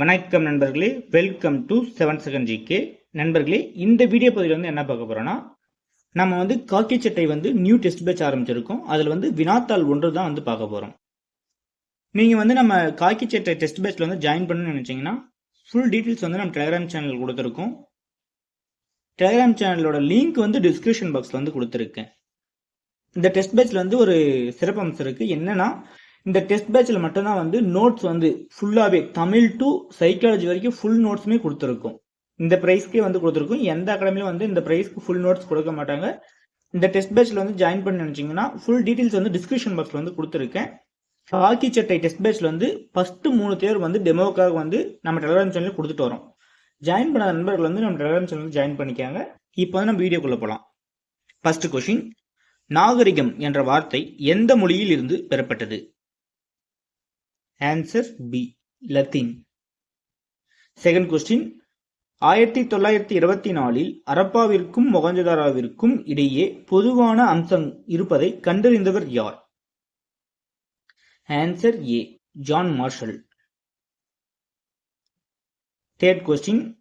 வணக்கம் நண்பர்களே. Welcome to seven second GK நண்பர்களே இந்த வீடியோ பதிவில் வந்து என்ன பார்க்க போகிறோன்னா நம்ம வந்து காக்கி சட்டை வந்து நியூ டெஸ்ட் பேட்ச் ஆரம்பிச்சிருக்கோம். அதில் வந்து வினாத்தாள் ஒன்று தான் வந்து பார்க்க போகிறோம் நீங்கள் வந்து நம்ம காக்கி சட்டை டெஸ்ட் பேட்ச்சில் வந்து ஜாயின் பண்ணணும்னு நினச்சிங்கன்னா ஃபுல் டீட்டெயில்ஸ் வந்து நம்ம டெலிகிராம் சேனல் கொடுத்துருக்கோம். டெலிகிராம் சேனலோட லிங்க் வந்து டிஸ்கிரிப்ஷன் பாக்ஸில் வந்து கொடுத்துருக்கேன். இந்த டெஸ்ட் பேட்ச்சில் வந்து ஒரு சிறப்பம்சம் இருக்குது என்னென்னா இந்த டெஸ்ட் பேட்சில் மட்டும்தான் வந்து நோட்ஸ் வந்து ஃபுல்லாகவே தமிழ் டு சைக்காலஜி வரைக்கும் ஃபுல் நோட்ஸுமே கொடுத்துருக்கும். இந்த ப்ரைஸ்க்கே வந்து கொடுத்துருக்கும். எந்த அகாடமிலும் வந்து இந்த ப்ரைஸ்க்கு ஃபுல் நோட்ஸ் கொடுக்க மாட்டாங்க. இந்த டெஸ்ட் பேட்சில் வந்து ஜாயின் பண்ணி நினச்சிங்கன்னா ஃபுல் டீட்டெயில்ஸ் வந்து டிஸ்கிரிப்ஷன் பாக்ஸில் வந்து கொடுத்துருக்கேன். ஹாக்கி சட்டை டெஸ்ட் பேட்சில் வந்து ஃபஸ்ட்டு மூணு தேர் வந்து டெமோக்காக வந்து நம்ம டெலகிராம் சேனலில் கொடுத்துட்டு வரோம். ஜாயின் பண்ண நண்பர்கள் வந்து நம்ம டெலகிராம் சேனலில் ஜாயின் பண்ணிக்காங்க. இப்போ வந்து நம்ம வீடியோக்குள்ளே போகலாம் ஃபஸ்ட்டு கொஷின் நாகரிகம் என்ற வார்த்தை எந்த மொழியில் இருந்து பெறப்பட்டது? Answer B Latin second question ஆயிரத்தி தொள்ளாயிரத்தி இருபத்தி நாலில் அரப்பாவிற்கும் மொகஞ்சதாராவிற்கும் இடையே பொதுவான அம்சம் இருப்பதை கண்டறிந்தவர் யார்? Answer A John Marshall third question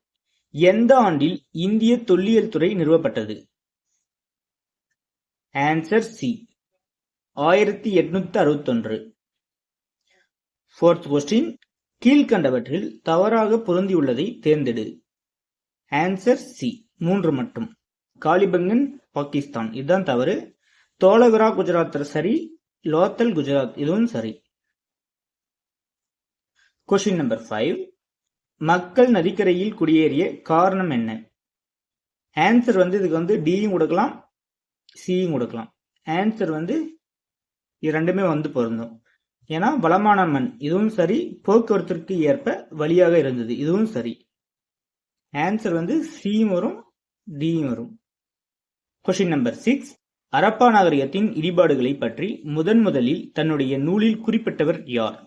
எந்த ஆண்டில் இந்திய தொல்லியல் துறை நிறுவப்பட்டது? ஆன்சர் சி ஆயிரத்தி எட்நூத்தி அறுபத்தொன்று ஃபோர்த் கொஸ்டின் கீழ்கண்டவற்றில் தவறாக பொருந்தியுள்ளதை தேர்ந்தெடு. ஆன்சர் சி மூன்று மட்டும். காலிபங்கன் பாகிஸ்தான். இதுதான் தவறு. தோலவிரா குஜராத் சரி லோத்தல் குஜராத் இதுவும் சரி. கொஸ்டின் நம்பர் ஃபைவ் மக்கள் நதிக்கரையில் குடியேறிய காரணம் என்ன? ஆன்சர் வந்து இதுக்கு வந்து டியும் கொடுக்கலாம் சியும் கொடுக்கலாம். ஆன்சர் வந்து இது ரெண்டுமே வந்து பொருந்தும். ஏன்னா வளமான மண். இதுவும் சரி போக்குவரத்திற்கு ஏற்ப வழியாக இருந்தது. இதுவும் சரி. ஆன்சர் வந்து சியும் வரும் டியும் வரும். கொஸ்டின் நம்பர் சிக்ஸ் அரப்பா நாகரிகத்தின் இடிபாடுகளை பற்றி முதன் முதலில் தன்னுடைய நூலில் குறிப்பிட்டவர் யார்?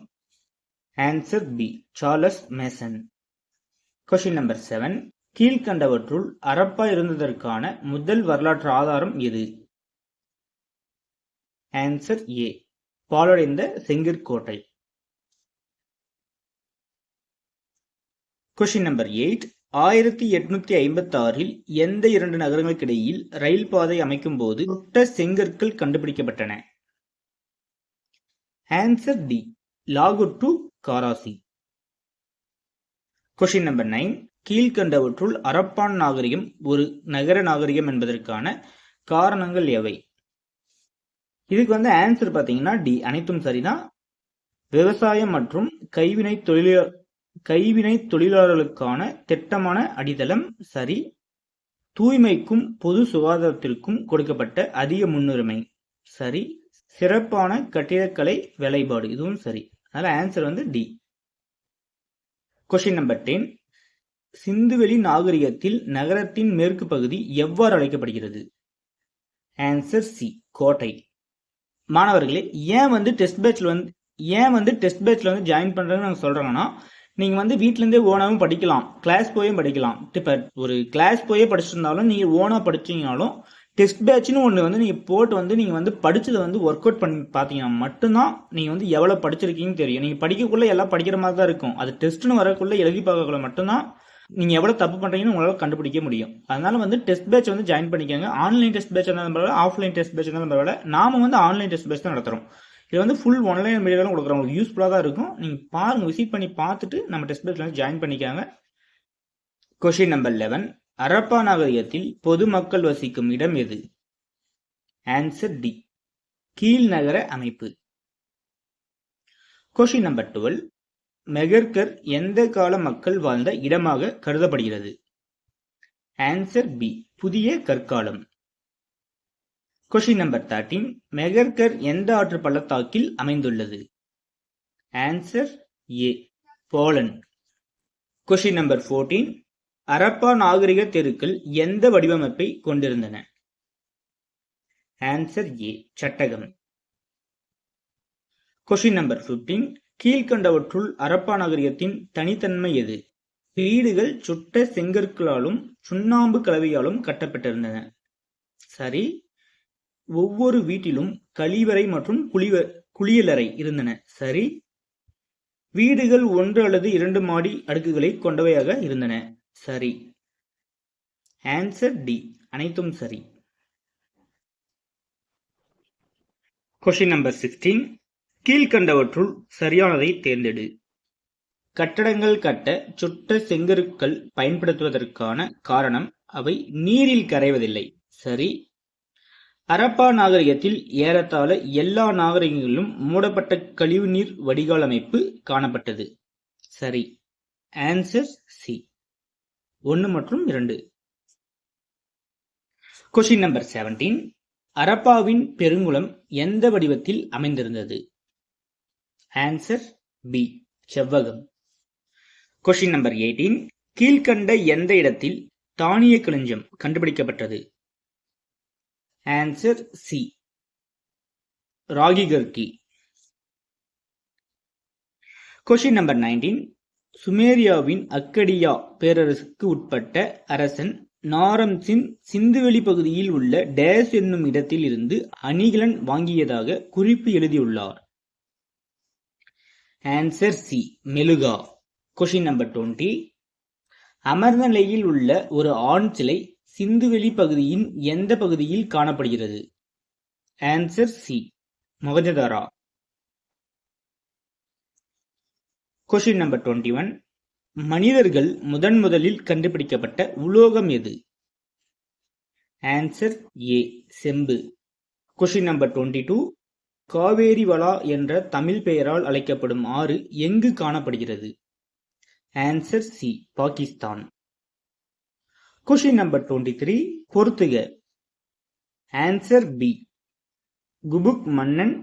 Answer B Charles Masson question number seven கீழ்கண்டவற்றுள் அரப்பா இருந்ததற்கான முதல் வரலாற்று ஆதாரம் எது? ஆன்சர் ஏ பாலடைந்த செங்கிற்கோட்டை கொஸ்டின் நம்பர் எயிட் ஆயிரத்தி எட்நூத்தி ஐம்பத்தி ஆறில் எந்த இரண்டு நகரங்களுக்கிடையில் ரயில் பாதை அமைக்கும் போது சுட்ட செங்கற்கள் கண்டுபிடிக்கப்பட்டன? ஆன்சர் டி லாகூர் to Karachi. Question number nine கீழ்கண்டவற்றுள் அரப்பான் நாகரிகம் ஒரு நகர நாகரிகம் என்பதற்கான காரணங்கள் எவை? இதுக்கு வந்து ஆன்சர் பார்த்தீங்கன்னா டி அனைத்தும் சரிதான். விவசாயம் மற்றும் கைவினை தொழில கைவினை தொழிலாளர்களுக்கான திட்டமான அடித்தளம் சரி. தூய்மைக்கும் பொது சுகாதாரத்திற்கும் கொடுக்கப்பட்ட அதிக முன்னுரிமை சரி. சிறப்பான கட்டிடக்கலை வேலைப்பாடு இதுவும் சரி. அதனால ஆன்சர் வந்து டி கொஸ்டின் நம்பர் டென் சிந்துவெளி நாகரிகத்தில் நகரத்தின் மேற்கு பகுதி எவ்வாறு அழைக்கப்படுகிறது? ஆன்சர் சி கோட்டை. மாணவர்களே ஏன் வந்து டெஸ்ட் பேட்ச்ல வந்து ஏன் வந்து டெஸ்ட் பேட்ச்ல வந்து ஜாயின் பண்ணுறதுன்னு நாங்கள் சொல்கிறோங்கன்னா நீங்கள் வந்து வீட்டிலேருந்தே ஓனாகவும் படிக்கலாம் கிளாஸ் போயும் படிக்கலாம். இப்போ ஒரு கிளாஸ் போயே படிச்சிருந்தாலும் நீங்கள் ஓனாக படிச்சீங்கனாலும் டெஸ்ட் பேட்ச்னு ஒன்று வந்து நீங்கள் போட்டு வந்து நீங்கள் வந்து படித்ததை வந்து ஒர்க் அவுட் பண்ணி பார்த்தீங்கன்னா மட்டும்தான் நீங்கள் வந்து எவ்வளோ படிச்சிருக்கீங்கன்னு தெரியும். நீங்கள் படிக்கக்குள்ளே எல்லாம் படிக்கிற மாதிரி தான் இருக்கும். அது டெஸ்ட்னு வரக்குள்ளே எழுதி பார்க்கக்குள்ள மட்டும்தான் நீங்கள் எவ்வளோ தப்பு பண்ணுறீங்கன்னு உங்களால் கண்டுபிடிக்க முடியும். அதனால வந்து டெஸ்ட் பேட்ச் வந்து ஜாயின் பண்ணிக்கோங்க. ஆன்லைன் டெஸ்ட் பேட்ச் இருந்தாலும் பரவாயில்ல ஆஃப்லைன் டெஸ்ட் பேட்ச் இருந்தாலும் பரவாயில்ல. நாம வந்து ஆன்லைன் டெஸ்ட் பேட்ச் தான் நடத்துகிறோம் இது வந்து ஃபுல் ஒன்லைன் மீடியாவும் கொடுக்குறோம். யூஸ்ஃபுல்லாக தான் இருக்கும். நீங்கள் பாருங்க விசிட் பண்ணி பார்த்துட்டு நம்ம டெஸ்ட் பேட்ச்ல வந்து ஜாயின் பண்ணிக்காங்க. கொஷின் நம்பர் லெவன் அரப்பா நாகரிகத்தில் பொதுமக்கள் வசிக்கும் இடம் எது? ஆன்சர் டி கீழ்நகர அமைப்பு. கொஷின் நம்பர் டுவெல் மெகர்கர் எந்த கால மக்கள் வாழ்ந்த இடமாக கருதப்படுகிறது? ஆன்சர் பி புதிய கற்காலம். கொஷின் நம்பர் தேர்ட்டீன் மெகர்கர் எந்த ஆற்று பள்ளத்தாக்கில் அமைந்துள்ளது? Answer A Bolan question number fourteen Harappa நாகரிக தெருக்கள் எந்த வடிவமைப்பை கொண்டிருந்தன? ஆன்சர் ஏ சட்டகம். கொஷின் நம்பர் ஃபிஃப்டீன் கீழ்கண்டவற்றுள் அரப்பா நாகரிகத்தின் தனித்தன்மை எது? வீடுகள் சுட்ட செங்கற்களாலும் சுண்ணாம்பு கலவையாலும் கட்டப்பட்டிருந்தன. சரி ஒவ்வொரு வீட்டிலும் கழிவறை மற்றும் குளிவ குளியலறை இருந்தன. சரி வீடுகள் ஒன்று அல்லது இரண்டு மாடி அடுக்குகளை கொண்டவையாக இருந்தன. சரி ஆன்சர் டி அனைத்தும் சரி. கொஷின் நம்பர் சிக்ஸ்டீன் கீழ்கண்டவற்றுள் சரியானதை தேர்ந்தெடு. கட்டடங்கள் கட்ட சுட்ட செங்கருக்கள் பயன்படுத்துவதற்கான காரணம் அவை நீரில் கரைவதில்லை. சரி. அரப்பா நாகரிகத்தில் ஏறத்தாழ எல்லா நாகரிகங்களிலும் மூடப்பட்ட கழிவுநீர் வடிகால் அமைப்பு காணப்பட்டது. சரி. ஆன்சர் சி ஒன்று மற்றும் இரண்டு. கொஷின் நம்பர் செவன்டீன் அரப்பாவின் பெருங்குளம் எந்த வடிவத்தில் அமைந்திருந்தது? ஆன்சர் பி செவ்வகம். கொஷின் நம்பர் எயிட்டீன் கீழ்கண்ட எந்த இடத்தில் தானிய களஞ்சம் கண்டுபிடிக்கப்பட்டது? Answer C Rakhigarhi question number nineteen சுமேரியாவின் அக்கடியா பேரரசுக்கு உட்பட்ட அரசன் நாரம்சின் சிந்துவெளி பகுதியில் உள்ள டேஸ் என்னும் இடத்தில் இருந்து அணிகலன் வாங்கியதாக குறிப்பு எழுதியுள்ளார். Answer C Meluhha. Question number twenty அமர்ந்த நிலையில் உள்ள ஒரு ஆண் சிலை சிந்துவெளி பகுதியின் எந்த பகுதியில் காணப்படுகிறது? Answer C Mohenjodaro. Question number twenty one மனிதர்கள் முதன் முதலில் கண்டுபிடிக்கப்பட்ட உலோகம் எது? ஆன்சர் ஏ செம்பு. கொஷின் நம்பர் டுவெண்ட்டி டூ காவேரிவலா என்ற தமிழ் பெயரால் அழைக்கப்படும் ஆறு எங்கு காணப்படுகிறது? Answer C Pakistan. Question number twenty three பொறுத்துக ஆன்சர் பி குபுக் மன்னன்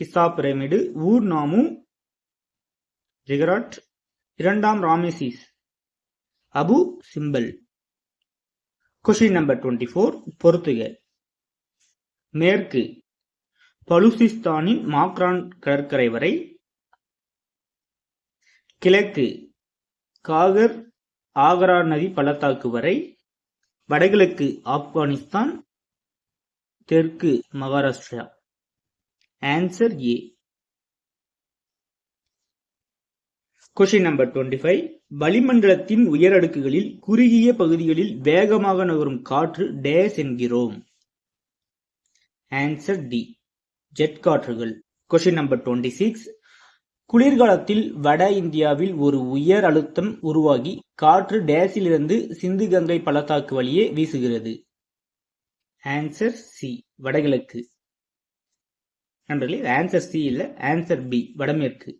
Giza pyramid Ur Nammu ziggurat இரண்டாம் Rameses Abu Simbel question number twenty four பொறுத்துக மேற்கு பலுசிஸ்தானின் மாக்ரான் கடற்கரை வரை கிழக்கு காகர் ஆக்ரா நதி பள்ளத்தாக்கு வரை வடகிழக்கு ஆப்கானிஸ்தான் தெற்கு Maharashtra. Answer A question number twenty five வளிமண்டலத்தின் உயரடுக்குகளில் குறுகிய பகுதிகளில் வேகமாக நகரும் காற்று டேஸ் என்கிறோம். ஆன்சர் டி ஜெட் காற்றுகள். கொஷின் நம்பர் டுவெண்ட்டி சிக்ஸ் குளிர்காலத்தில் வட இந்தியாவில் ஒரு உயர் அழுத்தம் உருவாகி காற்று டேஸிலிருந்து சிந்து கங்கை பள்ளத்தாக்கு வழியே வீசுகிறது. ஆன்சர் சி வடகிழக்கு. நண்பர்களே ஆன்சர் சி இல்ல ஆன்சர் பி வடமேற்கு.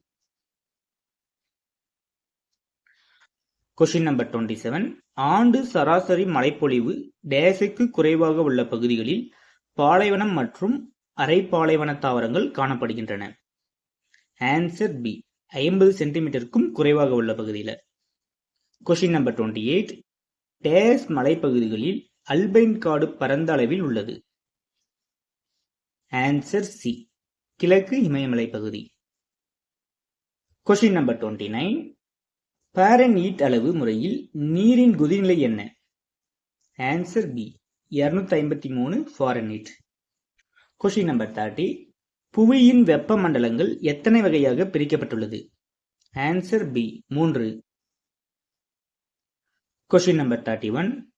கொஷின் நம்பர் டுவெண்ட்டி செவன் ஆண்டு சராசரி மழைப்பொழிவு டேஸுக்கு குறைவாக உள்ள பகுதிகளில் பாலைவனம் மற்றும் அரைப்பாலைவன தாவரங்கள் காணப்படுகின்றன. ஆன்சர் பி ஐம்பது சென்டிமீட்டருக்கும் குறைவாக உள்ள பகுதியில். Question number twenty eight days மலைப்பகுதிகளில் அல்பைன் காடு பரந்த அளவில் உள்ளது. ஆன்சர் சி கிழக்கு இமயமலை பகுதி question number twenty nine Fahrenheit அளவு முறையில் நீரின் கொதிநிலை என்ன? ஆன்சர் பி இருநூத்தி ஐம்பத்தி மூணு Fahrenheit question number thirty புவியின் வெப்ப மண்டலங்கள் எத்தனை வகையாக பிரிக்கப்பட்டுள்ளது? ஆன்சர் பி மூன்று. கொஷின் நம்பர் தேர்ட்டி ஒன்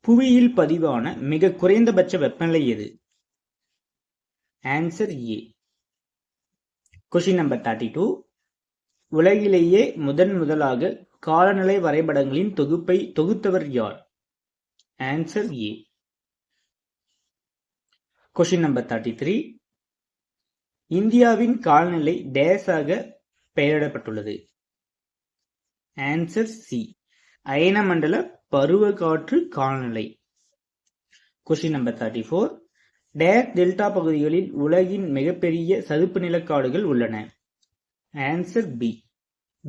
புவியில் பதிவான மிக குறைந்தபட்ச வெப்பநிலை எது? Answer A question number thirty two உலகிலேயே முதன் முதலாக காலநிலை வரைபடங்களின் தொகுப்பை தொகுத்தவர் யார்? Answer A question number thirty three இந்தியாவின் காலநிலை டேஸாக பெயரிடப்பட்டுள்ளது. ஆன்சர் சி அயனமண்டல பருவக்காற்று காலநிலை. Question number thirty four dash delta பகுதிகளில் உலகின் மிகப்பெரிய சதுப்பு நிலக்காடுகள் உள்ளன. Answer B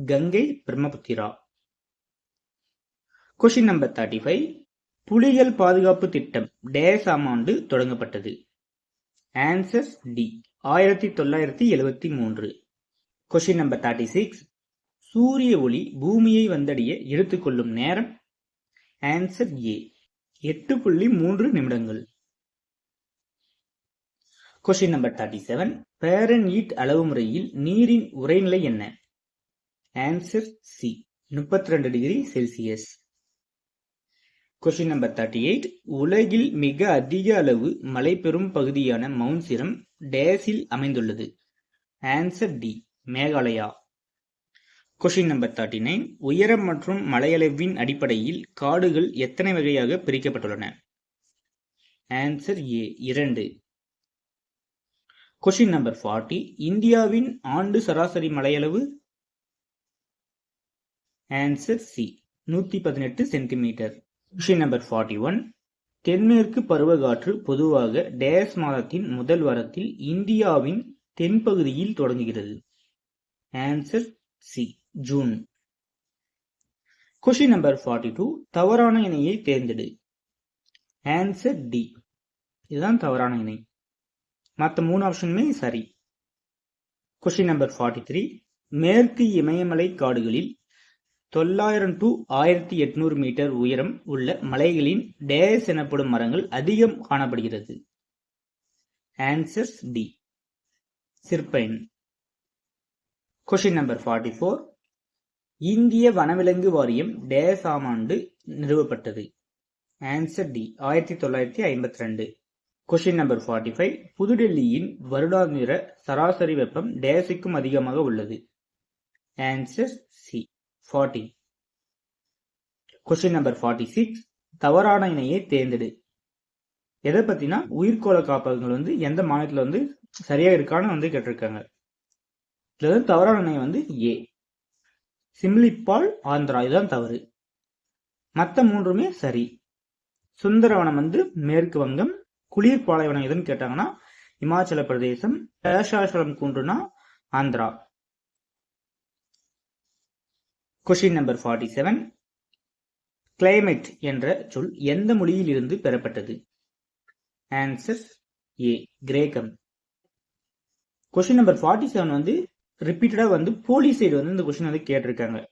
Ganga Brahmaputra. Question number thirty five புலிகள் பாதுகாப்பு திட்டம் டேஸ் ஆம் ஆண்டு தொடங்கப்பட்டது. ஆன்சர்ஸ் டி ஆயிரத்தி தொள்ளாயிரத்தி எழுவத்தி மூன்று. கொஷின் நம்பர் தேர்ட்டி சிக்ஸ் சூரிய ஒளி பூமியை வந்தடைய எடுத்துக்கொள்ளும் நேரம். ஆன்சர் ஏ எட்டு புள்ளி மூன்று நிமிடங்கள். Question number thirty seven Fahrenheit அளவு முறையில் நீரின் உரைநிலை என்ன? ஆன்சர் சி முப்பத்தி ரெண்டு degree Celsius. Question number thirty eight உலகில் மிக அதிக அளவு மழை பெறும் பகுதியான மவுண்ட் சிரம் டேஸில் அமைந்துள்ளது. Answer D Meghalaya. Question number thirty nine உயரம் மற்றும் மலையளவின் அடிப்படையில் காடுகள் எத்தனை வகையாக பிரிக்கப்பட்டுள்ளன? ஆன்சர் ஏ இரண்டு. கொஸ்டின் நம்பர் ஃபார்ட்டி இந்தியாவின் ஆண்டு சராசரி மலையளவு? ஆன்சர் சி நூத்தி பதினெட்டு centimetre question number forty one தென்மேற்கு பருவக்காற்று பொதுவாக டேஸ் மாதத்தின் முதல் வாரத்தில் இந்தியாவின் தென்பகுதியில் தொடங்குகிறது. Answer C June question number forty two தவறான இணையை தேர்ந்தெடு. ஆன்சர் டி இதுதான் தவறான இணை. மற்ற மூணு ஆப்ஷனுமே சரி. கொஷின் நம்பர் ஃபார்ட்டி த்ரீ மேற்கு இமயமலை காடுகளில் தொள்ளாயிரம் டு ஆயிரத்தி எட்நூறு மீட்டர் உயரம் உள்ள மலைகளின் டேஸ் எனப்படும் மரங்கள் அதிகம் காணப்படுகிறது. Answers D chir pine question number forty four இந்திய வனவிலங்கு வாரியம் டேஸ் ஆம் ஆண்டு நிறுவப்பட்டது. ஆன்சர் டி ஆயிரத்தி தொள்ளாயிரத்தி ஐம்பத்தி ரெண்டு கொஷின் நம்பர் ஃபார்ட்டி ஃபைவ் புதுடெல்லியின் வருடாந்திர சராசரி வெப்பம் டேஸுக்கும் அதிகமாக உள்ளது. Answer C forty question number forty six தவறான இணையை தேர்ந்தெடு. எதை பற்றினா உயிர்கோள காப்பகங்கள் வந்து எந்த மாநிலத்தில் வந்து சரியாக இருக்கான்னு வந்து கேட்டிருக்காங்க. இதில் வந்து தவறான இணை வந்து ஏ சிம்லிப்பால் ஆந்திரா. இதுதான் தவறு. மற்ற மூன்றுமே சரி. சுந்தரவனம் வந்து மேற்கு வங்கம் குளிர் பாலைவனம் எதுன்னு கேட்டாங்கன்னா இமாச்சல பிரதேசம் Seshachalam குன்றுனா Andhra. Question number forty seven climate என்ற சொல் எந்த மொழியில் இருந்து பெறப்பட்டது? ஆன்சர் ஏ கிரேக்கம். கொஷின் நம்பர் ஃபார்ட்டி செவன் வந்து ரிப்பீட்டடா வந்து போலீஸ் சைடு வந்து இந்த கொஷின் வந்து கேட்டிருக்காங்க.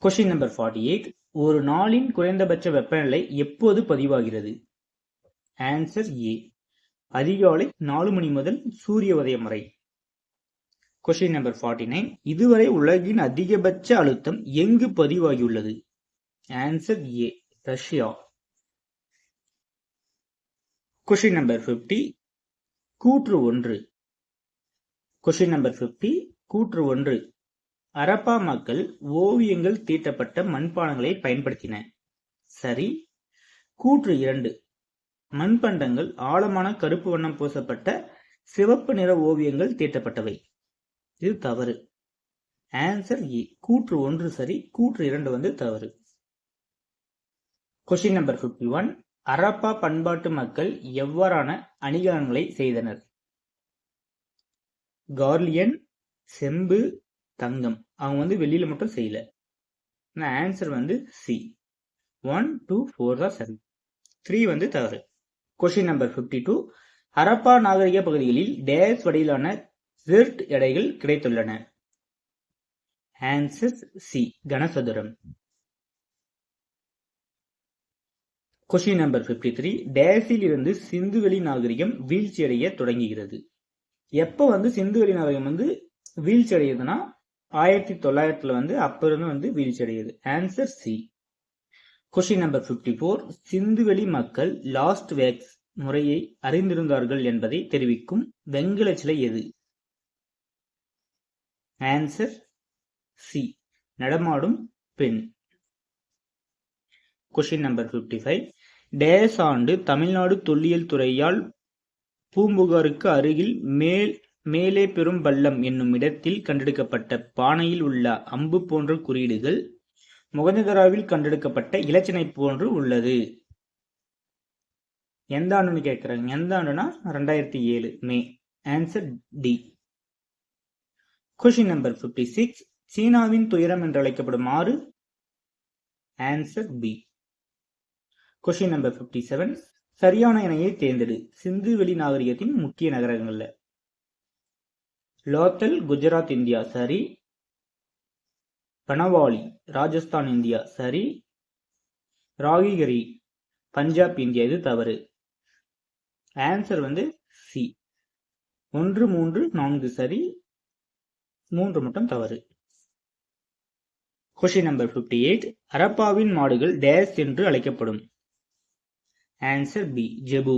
கொஷின் நம்பர் ஃபார்ட்டி எயிட் ஒரு நாளின் குறைந்தபட்ச வெப்பநிலை எப்போது பதிவாகிறது? ஆன்சர் ஏ அதிகாலை நாலு மணி முதல் சூரிய உதயம் வரை. கொஸ்டின் நம்பர் ஃபார்ட்டி நைன் இதுவரை உலகின் அதிகபட்ச அழுத்தம் எங்கு பதிவாகியுள்ளது? Answer A Russia question number fifty கூற்று ஒன்று. கொஸ்டின் நம்பர் ஃபிஃப்டி கூற்று ஒன்று. அரப்பா மக்கள் ஓவியங்கள் தீட்டப்பட்ட மண்பானங்களை பயன்படுத்தின. சரி. கூற்று இரண்டு. மண்பண்டங்கள் ஆழமான கருப்பு வண்ணம் பூசப்பட்ட சிவப்பு நிற ஓவியங்கள் தீட்டப்பட்டவை. இது தவறு. Answer A e. கூற்று ஒன்று சரி கூற்று இரண்டு வந்து தவறு. Question number fifty one Harappa பண்பாட்டு மக்கள் எவ்வாறான அணிகலன்களை செய்தனர்? கார்லியன் செம்பு தங்கம். அவங்க வந்து வெளியில மட்டும் செய்யல. ஆன்சர் வந்து சி ஒன் டூ ஃபோர் தான் சரி. த்ரீ வந்து தவறு. Question number fifty two Harappa நாகரிக பகுதிகளில் டேஸ் வடிவிலான ஜெர்ட் எடைகள் கிடைத்துள்ளன. ஆன்சர் சி கனசதுரம். கொஸ்டின் நம்பர் பிப்டி த்ரீ டேஸில் இருந்து சிந்துவெளி நாகரிகம் வீழ்ச்சியடைய தொடங்குகிறது. எப்போ வந்து சிந்துவெளி நாகரிகம் வந்து வீழ்ச்சி அடையுதுன்னா ஆயிரத்தி தொள்ளாயிரத்துல வந்து அப்ப இருந்து வந்து வீழ்ச்சி அடையுது answer C question number fifty four சிந்துவெளி மக்கள் லாஸ்ட் வேக்ஸ் முறையை அறிந்திருந்தார்கள் என்பதை தெரிவிக்கும் வெங்கல சிலை எது? ஆன்சர் சி நடமாடும் பெண். Question number fifty five dash ஆண்டு தமிழ்நாடு தொல்லியல் துறையால் பூம்புகாருக்கு அருகில் மேல் மேலே பெரும் பள்ளம் என்னும் இடத்தில் கண்டெடுக்கப்பட்ட பானையில் உள்ள அம்பு போன்ற குறியீடுகள் முகஞ்சதராவில் கண்டெடுக்கப்பட்ட இலச்சினை போன்று உள்ளது. எந்த ஆண்டுன்னு கேட்குறாங்க எந்த ஆண்டுனா ரெண்டாயிரத்தி ஏழு May. Answer D question number fifty six சீனாவின் துயரம் என்று அழைக்கப்படும் ஆறு? Answer B question number fifty seven சரியான இணையை தேர்ந்தெடு. சிந்துவெளி நாகரிகத்தின் முக்கிய நகரங்கள்ல. லோத்தல் குஜராத் இந்தியா சரி. பனவாலி ராஜஸ்தான் இந்தியா சரி. ராகிகரி பஞ்சாப் இந்தியா இது தவறு. ஆன்சர் வந்து சி ஒன்று மூன்று நான்கு. சரி. மூன்று மட்டும் தவறு. கொஸ்டின் நம்பர் ஃபிஃப்டி எயிட் அரப்பாவின் மாடுகள் டேஸ் என்று அழைக்கப்படும். Answer B zebu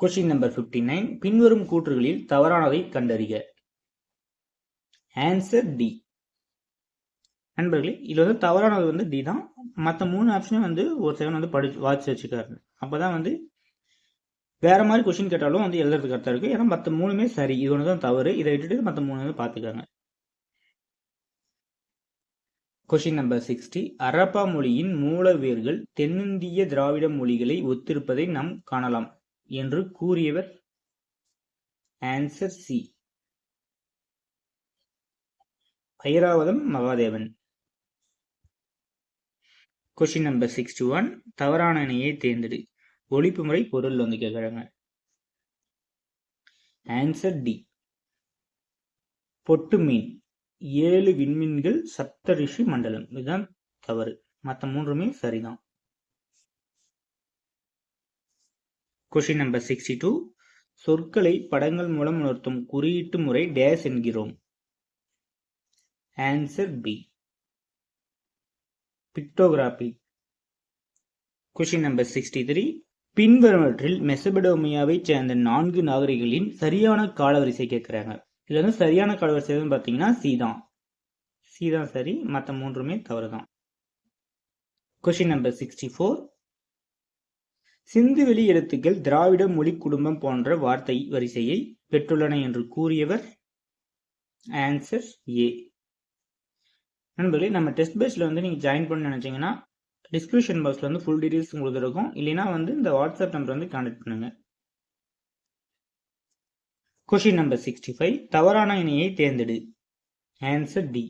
question number fifty nine பின்வரும் கூற்றுகளில் தவறானதை கண்டறிக. ஆன்சர் டி நண்பர்களே இதில் வந்து தவறானது வந்து டி தான். மற்ற மூணு ஆப்ஷனும் வந்து ஒரு செகண்ட் வந்து படி வாட்ச் வச்சுக்காரு அப்பதான் வந்து வேற மாதிரி கொஸ்டின் கேட்டாலும் வந்து எழுதுறது கரெக்டாக இருக்கு. ஏன்னா மற்ற மூணுமே சரி. இது ஒன்று தான் தவறு. இதை விட்டுட்டு மற்ற மூணு வந்து பார்த்துக்காங்க கொஸ்டின் நம்பர் சிக்ஸ்டி அரப்பா மொழியின் மூல வேர்கள் தென்னிந்திய திராவிட மொழிகளை ஒத்திருப்பதை நாம் காணலாம் என்று கூறியவர் answer C Iravatham Mahadevan. Question number sixty one தவறான இணையை தேர்ந்தெடு. ஒழிப்பு முறை பொருள் வந்து கேட்குறாங்க ஆன்சர் டி பொட்டு மீன். ஏழு விண்மீன்கள் சப்தரிஷி மண்டலம். இதுதான் தவறு. மற்ற மூன்றுமே சரிதான். கொஷின் நம்பர் சிக்ஸ்டி டூ சொற்களை படங்கள் மூலம் உணர்த்தும் குறியீட்டு முறை டேஸ் என்கிறோம். Answer B pictography question number sixty three பின்வருவற்றில் மெசபடோமியாவை சேர்ந்த நான்கு நாகரிகளின் சரியான காலவரிசை கேட்குறாங்க. இதுல வந்து சரியான காலவரிசை பார்த்தீங்கன்னா சி தான். சி தான் சரி மற்ற மூன்றுமே தவறு தான் கொஸ்டின் நம்பர் சிக்ஸ்டி ஃபோர் சிந்துவெளி எழுத்துக்கள் திராவிட மொழி குடும்பம் போன்ற வார்த்தை வரிசையை பெற்றுள்ளன என்று கூறியவர் ஆன்சர் ஏ நண்பர்களே நம்ம டெஸ்ட் பேஸில் வந்து நீங்கள் ஜாயின் பண்ண நினச்சிங்கன்னா டிஸ்கிரிப்ஷன் பாக்ஸில் வந்து ஃபுல் டீட்டெயில்ஸ் உங்களுக்கு இருக்கும். இல்லைனா வந்து இந்த வாட்ஸ்அப் நம்பர் வந்து கான்டாக்ட் பண்ணுங்க. கொஷின் நம்பர் சிக்ஸ்டி ஃபைவ் தவறான இணையை தேர்ந்தெடு. ஆன்சர் டி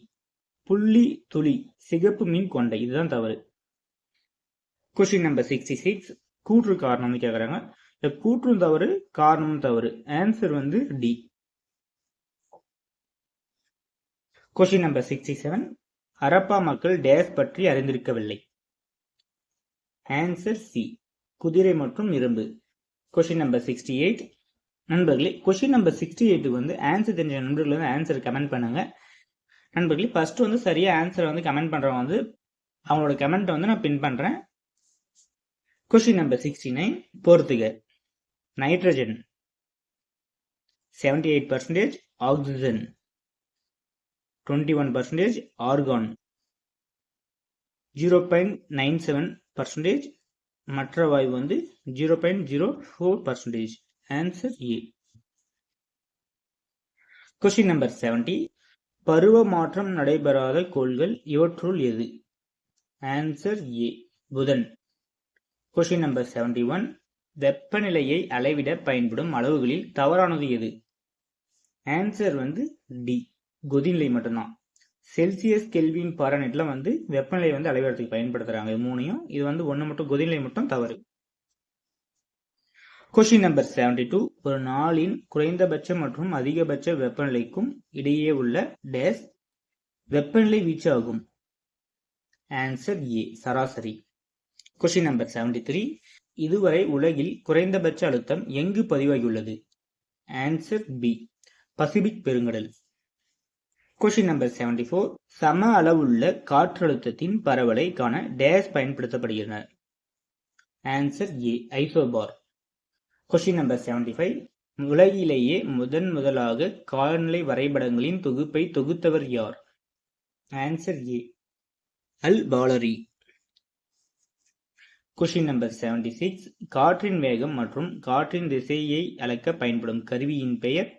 புள்ளி துளி சிகப்பு மீன் கொண்டை. இதுதான் தவறு. கொஷின் நம்பர் சிக்ஸ்டி சிக்ஸ் கூற்று காரணம்னு கேட்குறாங்க இந்த கூற்றும் தவறு காரணமும் தவறு. ஆன்சர் வந்து D question number sixty seven Harappa மக்கள் டேஸ் பற்றி அறிந்திருக்கவில்லை. ஆன்சர் சி குதிரை மற்றும் இரும்பு. கொஷின் நம்பர் சிக்ஸ்டி எயிட் நண்பர்களே கொஷின் நம்பர் சிக்ஸ்டி எயிட்டுக்கு வந்து ஆன்சர் தெரிஞ்ச நண்பர்கள் வந்து ஆன்சர் கமெண்ட் பண்ணுங்க. நண்பர்களே ஃபர்ஸ்ட் வந்து சரியா ஆன்சர் வந்து கமெண்ட் பண்றவங்க வந்து அவங்களோட கமெண்ட்டை வந்து நான் பின் பண்றேன். Question number sixty nine போர்த்துக nitrogen seventy eight percentage oxygen twenty one percentage argon zero point nine seven percentage மற்ற வாயு வந்து zero point zero four percentage answer A question number seventy பருவ மாற்றம் நடைபெறாத கோள்கள் இவற்றுள் எது? ஆன்சர் ஏ புதன். கொஸ்டின் நம்பர் செவன்டி ஒன் வெப்பநிலையை அளவிட பயன்படும் அளவுகளில் தவறானது எது? ஆன்சர் வந்து டி கொதிநிலை மட்டும்தான். செல்சியஸ் கெல்வின் பாரநெட்ல வந்து வெப்பநிலை வந்து அளவிடத்துக்கு பயன்படுத்துறாங்க. இது மூணையும். இது வந்து ஒன்று மட்டும் கொதிநிலை மட்டும் தவறு. கொஸ்டின் நம்பர் செவன்டி டூ ஒரு நாளின் குறைந்தபட்ச மற்றும் அதிகபட்ச வெப்பநிலைக்கும் இடையே உள்ள டேஸ் வெப்பநிலை வீச்சு ஆகும் ஆன்சர் ஏ சராசரி. கொஸ்டின் நம்பர் செவன்டி த்ரீ இதுவரை உலகில் குறைந்தபட்ச அழுத்தம் எங்கு பதிவாகியுள்ளது? ஆன்சர் பி பசிபிக் பெருங்கடல் கொஸ்டின் நம்பர் செவன்டி ஃபோர் சம அளவுள்ள காற்றழுத்தத்தின் பரவலை காண டேஸ் பயன்படுத்தப்படுகின்றன answer A isobar question number seventy five உலகிலேயே முதன் முதலாக காலநிலை வரைபடங்களின் தொகுப்பை தொகுத்தவர் யார்? ஆன்சர் ஏ அல் பாலரி கொஸ்டின் நம்பர் செவன்டி சிக்ஸ் காற்றின் வேகம் மற்றும் காற்றின் திசையை அளக்க பயன்படும் கருவியின் பெயர்?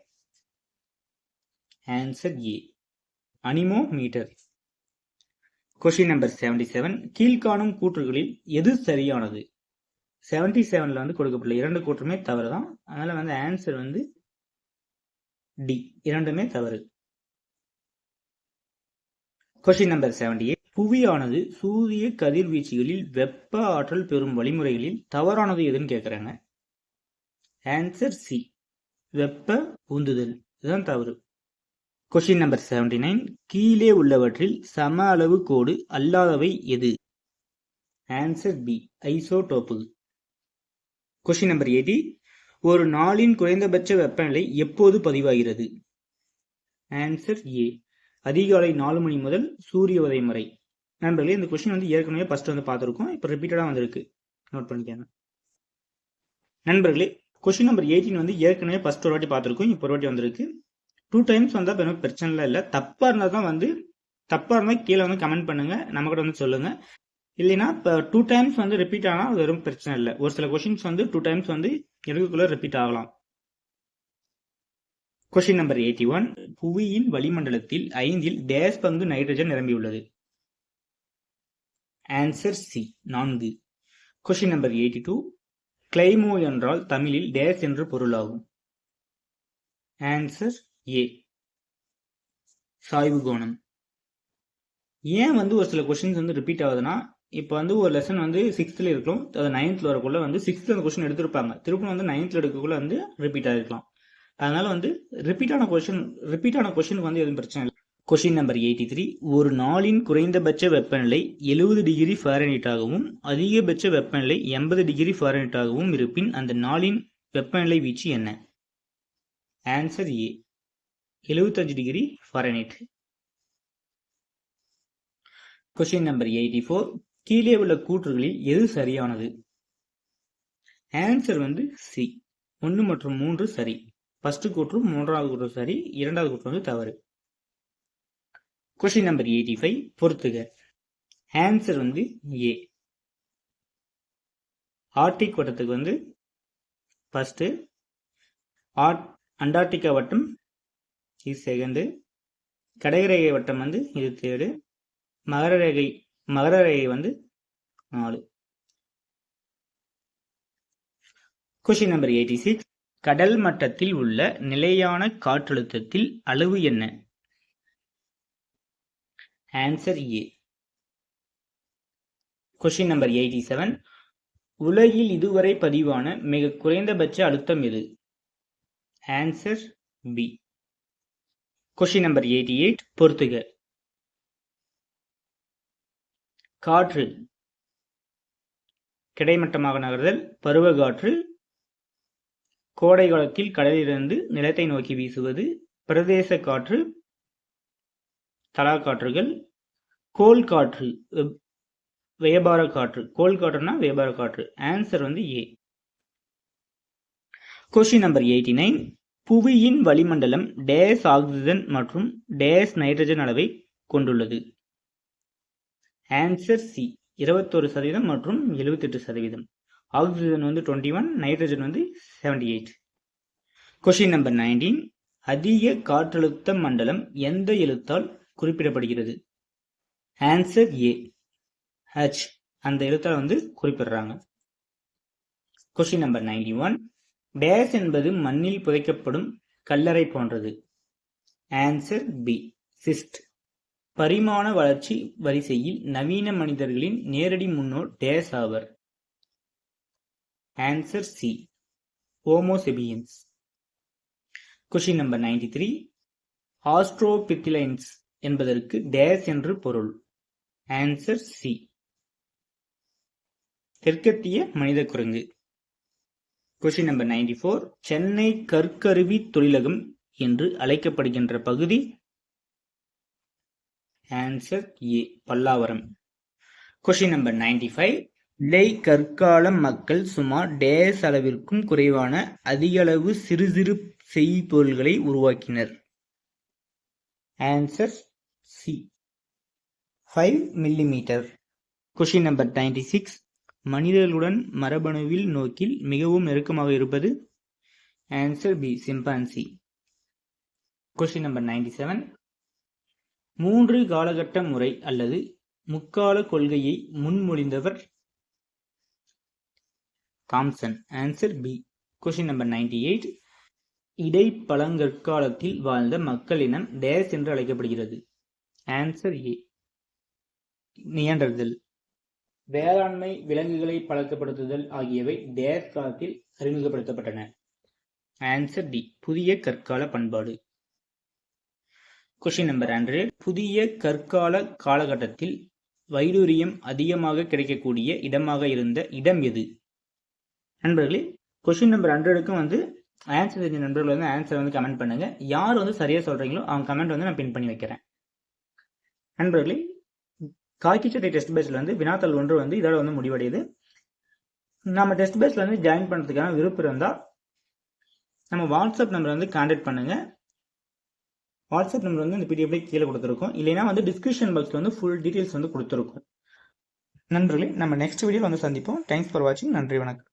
Answer A anemometer number seventy seven கீழ்காணும் கூற்றுகளில் எது சரியானது? செவன்டி செவன்ல வந்து கொடுக்கப்பட்ட இரண்டு கூற்றுமே தவறு தான். அதனால வந்து ஆன்சர் வந்து டி இரண்டுமே தவறு. கொஷின் நம்பர் செவன்டி எயிட் புவியானது சூரிய கதிர்வீச்சுகளில் வெப்ப ஆற்றல் பெறும் வழிமுறைகளில் தவறானது எதுன்னு கேட்குறாங்க ஆன்சர் சி வெப்ப உந்துதல். இதுதான் தவறு. கொஷின் நம்பர் செவன்டி நைன் கீழே உள்ளவற்றில் சம அளவு கோடு அல்லாதவை எது? Answer B isotope question number eighty ஒரு நாளின் குறைந்தபட்ச வெப்பநிலை எப்போது பதிவாகிறது? ஆன்சர் ஏ அதிகாலை நாலு மணி முதல் சூரிய உதயம் வரை. நண்பர்களே இந்த கொஷின் வந்து ஏற்கனவே ஃபர்ஸ்ட் வந்து பார்த்துருக்கோம். இப்போ ரிப்பீட்டடாக வந்திருக்கு. நோட் பண்ணிக்கோங்க. நண்பர்களே கொஷின் நம்பர் எயிட்டீன் வந்து ஏற்கனவே ஃபர்ஸ்ட் ஒரு வாட்டி பார்த்துருக்கோம். இப்போ ஒரு வாட்டி வந்திருக்கு. டூ டைம்ஸ் வந்தால் பெரும் பிரச்சனை இல்லை. தப்பாக இருந்தால் தான் வந்து தப்பாக இருந்தால் கீழே வந்து கமெண்ட் பண்ணுங்கள் நம்ம கூட வந்து சொல்லுங்கள் இல்லைன்னா இப்போ டூ டைம்ஸ் வந்து ரிப்பீட் ஆனால் அது வெறும் பிரச்சனை இல்லை. ஒரு சில கொஷின்ஸ் வந்து டூ டைம்ஸ் வந்து எடுக்கக்குள்ள ரிப்பீட் ஆகலாம். கொஸ்டின் நம்பர் எயிட்டி ஒன் புவியின் வளிமண்டலத்தில் ஐந்தில் டேஸ் பங்கு நைட்ரஜன் நிரம்பியுள்ளது ஆன்சர் சி நான்கு. Question number eighty two climo என்றால் தமிழில் டேஸ் என்று பொருளாகும். ஆன்சர் ஏ சாய்வு கோணம். ஏன் வந்து ஒரு சில கொஷின்ஸ் வந்து ரிப்பீட் ஆகுதுன்னா இப்போ வந்து ஒரு லெசன் வந்து சிக்ஸ்த்தில் இருக்கும். அது நைன்த்தில் வரக்குள்ள வந்து சிக்ஸ்த்தில் அந்த கொஷின் எடுத்திருப்பாங்க. திருப்பி வந்து நைன்த்தில் எடுக்கக்குள்ள வந்து ரிப்பீட் ஆகிருக்கலாம் அதனால வந்து ரிப்பீட்டான கொஷின் ரிப்பீட்டான கொஷினுக்கு வந்து எதுவும் பிரச்சனை இல்லை. கொஷின் நம்பர் எயிட்டி த்ரீ ஒரு நாளின் குறைந்தபட்ச வெப்பநிலை எழுபது டிகிரி ஃபாரனைட்டாகவும் அதிகபட்ச வெப்பநிலை எண்பது டிகிரி ஃபாரனைட்டாகவும் இருப்பின் அந்த நாளின் வெப்பநிலை வீச்சு என்ன? ஆன்சர் ஏ எழுபத்தஞ்சு degree Fahrenheit question number eighty four கீழே உள்ள கூற்றுகளில் எது சரியானது? ஆன்சர் வந்து சி ஒன்று மற்றும் மூன்று சரி. ஃபர்ஸ்ட் கூற்று மூன்றாவது கூற்று சரி இரண்டாவது கூற்று வந்து தவறு. கொஸ்டின் நம்பர் எயிட்டி ஃபைவ் பொறுத்துக. ஆன்சர் வந்து ஏ ஆர்டிக் வட்டத்துக்கு வந்து ஃபர்ஸ்ட் ஆர்ட் அண்டார்டிகா வட்டம் இது செகண்டு கடகரேகை வட்டம் வந்து இது தேர்டு மகர ரேகை மகர ரேகை வந்து நாலு. கொஸ்டின் நம்பர் எயிட்டி சிக்ஸ் கடல் மட்டத்தில் உள்ள நிலையான காற்றழுத்தத்தில் அளவு என்ன? Answer A question number eighty seven உலகில் இதுவரை பதிவான மிக குறைந்தபட்ச அழுத்தம் எது? Answer B question number eighty eight பொறுத்துக காற்று கிடைமட்டமாக நகர்தல் பருவகாற்று கோடை காலத்தில் கடலிலிருந்து நிலத்தை நோக்கி வீசுவது பிரதேச காற்று தலா காற்றுகள் கோல் காற்று வியாபார காற்று கோல் காற்றுனா வியாபார காற்று. ஆன்சர் வந்து A question number eighty nine புவியின் வளிமண்டலம் டேஸ் ஆக்சிஜன் மற்றும் டேஸ் நைட்ரஜன் அளவை கொண்டுள்ளது. ஆன்சர் சி இருபத்தொரு சதவீதம் மற்றும் எழுபத்தெட்டு சதவீதம். ஆக்சிஜன் வந்து டுவெண்ட்டி ஒன் நைட்ரஜன் வந்து seventy eight question number nineteen அதிக காற்றழுத்த மண்டலம் எந்த எழுத்தால் குறிப்பிடப்படுகிறது? ஆன்சர் ஏ ஹச் அந்த எழுத்தால் வந்து குறிப்பிடுறாங்க. Question number ninety one dash என்பது மண்ணில் புதைக்கப்படும் கல்லறை போன்றது. ஆன்சர் பி சிஸ்ட் பரிமாண வளர்ச்சி வரிசையில் நவீன மனிதர்களின் நேரடி முன்னோர் டேஸ் ஆவர். Answer C Homo sapiens question number ninety three australopithecines என்பதற்கு டேஸ் என்று பொருள். ஆன்சர் சி தெற்கத்திய மனித குரங்கு question number ninety four Chennai கற்கருவி தொழிலகம் என்று அழைக்கப்படுகின்ற பகுதி. Answer A Pallavaram. Question number ninety five இலை கற்கால மக்கள் சுமார் டேஸ் அளவிற்கும் குறைவான அதிகளவு சிறு சிறு செய்பொருள்களை உருவாக்கினர். Answer C five millimetre question number ninety six மனிதர்களுடன் மரபணுவில் நோக்கில் மிகவும் நெருக்கமாக இருப்பது? Answer B chimpanzee question number ninety seven மூன்று காலகட்ட முறை அல்லது முக்கால கொள்கையை முன்மொழிந்தவர் Thomsen answer B question number ninety eight இடைப்பழங்கற்காலத்தில் வாழ்ந்த மக்களினம் டேஸ் என்று அழைக்கப்படுகிறது. ஆன்சர் ஏ நியண்டர்தல் வேளாண்மை விலங்குகளை பழக்கப்படுத்துதல் ஆகியவை டேஸ் காலத்தில் அறிமுகப்படுத்தப்பட்டன. ஆன்சர் டி புதிய கற்கால பண்பாடு. கொஷின் நம்பர் ஹண்ட்ரட் புதிய கற்கால காலகட்டத்தில் வைடூரியம் அதிகமாக கிடைக்கக்கூடிய இடமாக இருந்த இடம் எது? நண்பர்களே கொஷின் நம்பர் ஹண்ட்ரடுக்கும் வந்து ஆன்சர் தெரிஞ்ச நண்பர்கள் வந்து ஆன்சர் வந்து கமெண்ட் பண்ணுங்க. யார் வந்து சரியா சொல்றீங்களோ அவங்க கமெண்ட் வந்து நான் பின் பண்ணி வைக்கிறேன். நண்பர்களே காக்கிச்சட்டை டெஸ்ட் பேட்சில் வந்து வினாத்தல் ஒன்று வந்து இதோட வந்து முடிவடையுது. நம்ம டெஸ்ட் பேட்சில் வந்து ஜாயின் பண்ணுறதுக்கான விருப்பம் இருந்தால் நம்ம வாட்ஸ்அப் நம்பர் வந்து கான்டாக்ட் பண்ணுங்கள் வாட்ஸ்அப் நம்பர் வந்து இந்த பிடிஎஃப்ல கீழே கொடுத்துருக்கோம். இல்லைன்னா வந்து டிஸ்கிரிப்ஷன் பாக்ஸில் வந்து ஃபுல் டீட்டெயில்ஸ் வந்து கொடுத்துருக்கோம். நண்பர்களே நம்ம நெக்ஸ்ட் வீடியோவில் வந்து சந்திப்போம். தேங்க்ஸ் ஃபார் வாட்சிங் நன்றி வணக்கம்.